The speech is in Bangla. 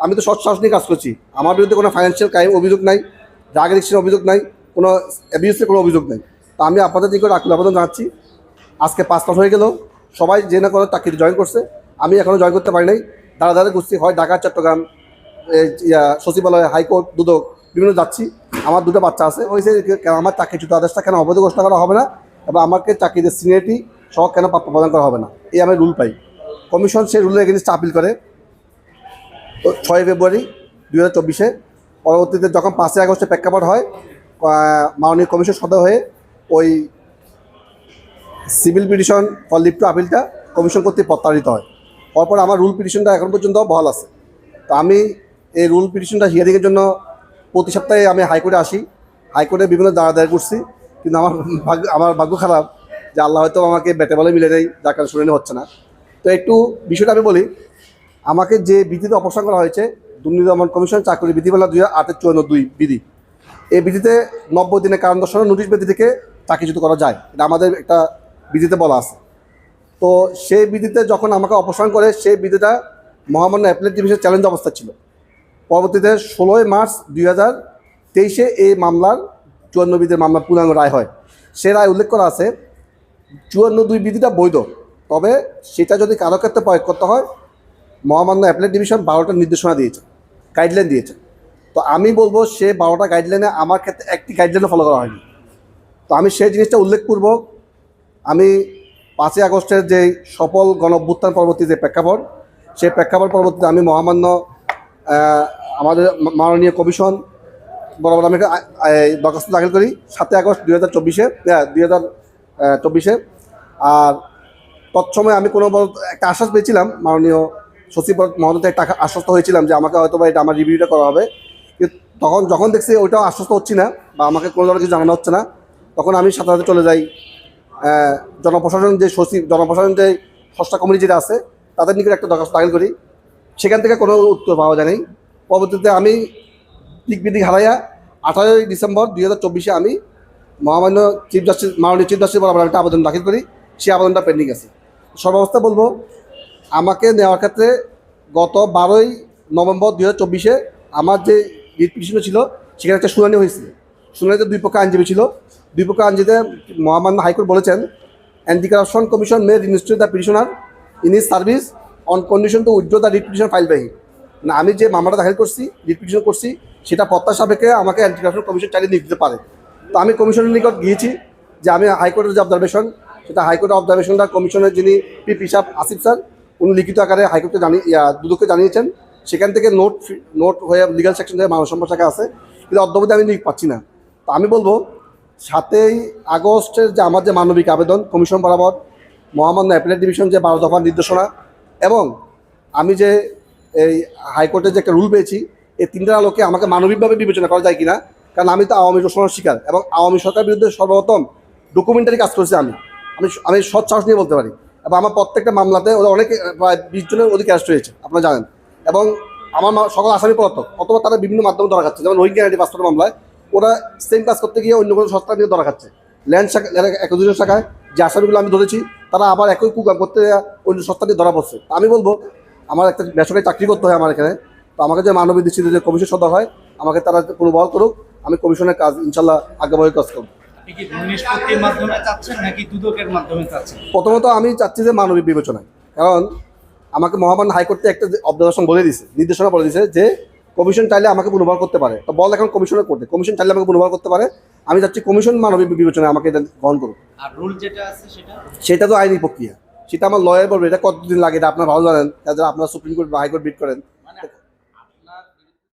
আমি তো সৎ সাহস নিয়ে কাজ করছি। আমার বিরুদ্ধে কোনো ফাইন্যান্সিয়াল ক্রাইম অভিযোগ নাই ড্রাগ এডিকশনের অভিযোগ নাই, কোনো অ্যাবিউসের কোনো অভিযোগ নাই। তা আমি আপনাদের দিকে আকুল আবেদন জানাচ্ছি। আজকে পাঁচ মাস হয়ে গেল, সবাই যে না করে চাকরিতে জয়েন করছে। আমি এখনও জয়েন করতে পারি নাই। দাঁড়া দাঁড়া ঘুরছি, হয় ঢাকা, চট্টগ্রাম সচিবালয়, হাইকোর্ট, দুদক, বিভিন্ন যাচ্ছি। আমার দুটো বাচ্চা আছে হয়েছে আমার চাকরিচ্যুত আদেশটা কেন অবৈধ ঘোষণা করা হবে না? এবং আমাকে চাকরিতে সিনিয়রিটি সহ কেন প্রদান করা হবে না? এই আমি রুল পাই। কমিশন সেই রুলের এগেনস্টে আপিল করে। ছয় ফেব্রুয়ারি দুই হাজার চব্বিশে। পরবর্তীতে যখন পাঁচই আগস্টে প্রেক্ষাপট হয় মাননীয় কমিশন সদয় হয়ে ওই civil petition for leave to আপিলটা commission কর্তৃক প্রত্যাহারিত হয়। তারপর আমার রুল পিটিশনটা এখন পর্যন্ত বহাল আছে। তো আমি এই রুল পিটিশনটা হিয়ারিংয়ের জন্য প্রতি সপ্তাহে আমি হাইকোর্টে আসি। হাইকোর্টে বিভিন্ন দাঁড়া দাঁড়িয়ে করছি। কিন্তু আমার ভাগ্য আমার ভাগ্য খারাপ যে আল্লাহ হয়তো আমাকে বেটে বলে মিলে নেই, যার কারণে শুনানি হচ্ছে না। তো একটু বিষয়টা আমি বলি আমাকে যে বিধিতে অপসারণ করা হয়েছে, দুর্নীতি দমন কমিশন চাকরি বিধিমালা দুই হাজার আটের চুয়ান্ন দুই বিধি। এই বিধিতে নব্বই দিনের কারণ দর্শানোর নোটিশ বিধি থেকে চাকরিচ্যুত করা যায়। এটা আমাদের একটা বিধিতে বলা আছে। তো সেই বিধিতে যখন আমাকে অপসারণ করে, সেই বিধিটা মহামান্য অ্যাপ্লেট ডিভিশন চ্যালেঞ্জ অবস্থা ছিল। পরবর্তীতে ষোলোই মার্চ দুই হাজার তেইশে এই মামলার চুয়ান্ন বিধির মামলার পূর্ণাঙ্গ রায় হয়। সে রায় উল্লেখ করা আছে চুয়ান্ন দুই বিধিটা বৈধ। তবে সেটা যদি কারও ক্ষেত্রে প্রয়োগ করতে হয় মহামান্য অ্যাপ্লেট ডিভিশন বারোটা নির্দেশনা দিয়েছে গাইডলাইন দিয়েছে। তো আমি বলব সে বারোটা গাইডলাইনে আমার ক্ষেত্রে একটি গাইডলাইনও ফলো করা হয়নি। তো আমি সেই জিনিসটা উল্লেখ উল্লেখপূর্বক আমি পাঁচই আগস্টের যে সফল গণ অভ্যুত্থান পরবর্তী যে প্রেক্ষাপট, সেই প্রেক্ষাপট পরবর্তীতে আমি মহামান্য আমাদের মাননীয় কমিশন বরাবর আমি দরখাস্ত দাখিল করি, সাতই আগস্ট দুই হাজার চব্বিশে দুই হাজার চব্বিশে। আর তৎসময় আমি কোনো একটা আশ্বাস পেয়েছিলাম মাননীয় সচিব মহোদয় টাকা আশ্বস্ত হয়েছিলাম যে আমাকে হয়তো বা এটা আমার রিভিউটা করা হবে। তখন যখন দেখছি ওইটাও আশ্বস্ত হচ্ছি না বা আমাকে কোনো ধরনের কিছু জানানো হচ্ছে না, তখন আমি সাথে সাথে চলে যাই। জনপ্রশাসন যে সচিব জনপ্রশাসন যে ষষ্ঠা কমিটি যেটা আছে, তাদের নিকট একটা দরখাস্ত দাখিল করি। সেখান থেকে কোনো উত্তর পাওয়া যায়নি পরবর্তীতে আমি দিক বিদিক হারাইয়া আঠারোই ডিসেম্বর দুই হাজার চব্বিশে আমি মহামান্য চিফ জাস্টিস, মাননীয় চিফ জাস্টিস বরাবর একটা আবেদন দাখিল করি। সেই আবেদনটা পেন্ডিং আছে। সর্বাবস্থা বলব আমাকে নেওয়ার ক্ষেত্রে গত বারোই নভেম্বর দুই হাজার চব্বিশে আমার যে রিট পিটিশন ছিল, সেখানে একটা শুনানি হয়েছিল শুনানিতে দুই পক্ষ আইনজীবী ছিল। দুই পক্ষ আইনজীবীতে মহামান্য হাইকোর্ট বলেছেন anti corruption commission may reinstate the petitioner in is service on condition to withdraw the writ petition file by না আমি যে মামলাটা দাখিল করছি রিট পিটিশন করছি, সেটা প্রত্যাশা সাপেক্ষে আমাকে অ্যান্টি কারাপশন কমিশন চালিয়ে দিতে পারে। তো আমি কমিশনের নিকট গিয়েছি যে আমি হাইকোর্টের যে অবজারভেশন সেটা হাইকোর্টের অবজারভেশনটা কমিশনের যিনি পি পিসাব আসিফ স্যার উনি লিখিত আকারে হাইকোর্টে জানিয়ে দুদককে জানিয়েছেন। সেখান থেকে নোট নোট হয়ে লিগাল সেকশন থেকে মানব সম্পদ শাখা আছে। কিন্তু অদ্যবধি আমি লিখ পাচ্ছি না। তো আমি বলব, সাতই আগস্টের যে আমার যে মানবিক আবেদন, কমিশন বরাবর মহামান্য অ্যাপিলেট ডিভিশন যে বারো দফার নির্দেশনা এবং আমি যে এই হাইকোর্টের যে একটা রুল পেয়েছি, এই তিনটার আলোকে আমাকে মানবিকভাবে বিবেচনা করা যায় কিনা, কারণ আমি তো আওয়ামী শোষণের শিকার এবং আওয়ামী সরকার বিরুদ্ধে সর্বপ্রথম ডকুমেন্টারি কাজ করেছি আমি। আমি আমি সৎ সাহস নিয়ে বলতে পারি। এবং আমার প্রত্যেকটা মামলাতে ওরা অনেক প্রায় বিশ জনের অধিক অ্যারেস্ট হয়েছে, আপনারা জানেন। এবং আমার সকল আসামি পলাতক, অথবা তারা বিভিন্ন মাধ্যমে ধরা খাচ্ছে। যেমন রোহিঙ্গা আইডি পাসপোর্ট মামলায়, ওরা সেম কাজ করতে গিয়ে অন্য কোনো সংস্থা নিয়ে ধরা খাচ্ছে। ল্যান্ড শাখা একজন শাখায় যে আসামিগুলো আমি ধরেছি, তারা আবার একই কুকাম করতে অন্য সংস্থা নিয়ে ধরা পড়ছে। আমি বলব, আমার একটা বেসরকারি চাকরি করতে হয় আমার এখানে। তো আমাকে যে মানবিক দৃষ্টিতে যে কমিশন সদা হয়, আমাকে তারা পুনর্বহাল করুক। আমি কমিশনের কাজ ইনশাল্লাহ আগ্রহী কাজ করব। প্রথমত আমি চাচ্ছি যে মানবিক বিবেচনায়। কারণ আমাকে মহামান্য হাইকোর্টে একটা অবজারভেশন বলে দিছে নির্দেশনা বলে দিছে যে কমিশন চাইলে আমাকে পুনর্বহাল করতে পারে। তো বল এখন কমিশনের করতে কমিশন চাইলে আমাকে পুনর্বহাল করতে পারে। আমি চাচ্ছি কমিশন মানবিক বিবেচনায় আমাকে এটা গ্রহণ করুক। আর রুল যেটা আছে সেটা? সেটা তো আইনি প্রক্রিয়া। সেটা আমার লয়ার বলবে এটা কতদিন লাগে? এটা আপনার ভালো জানেন। আপনারা সুপ্রিম কোর্ট বা হাইকোর্ট বিট করেন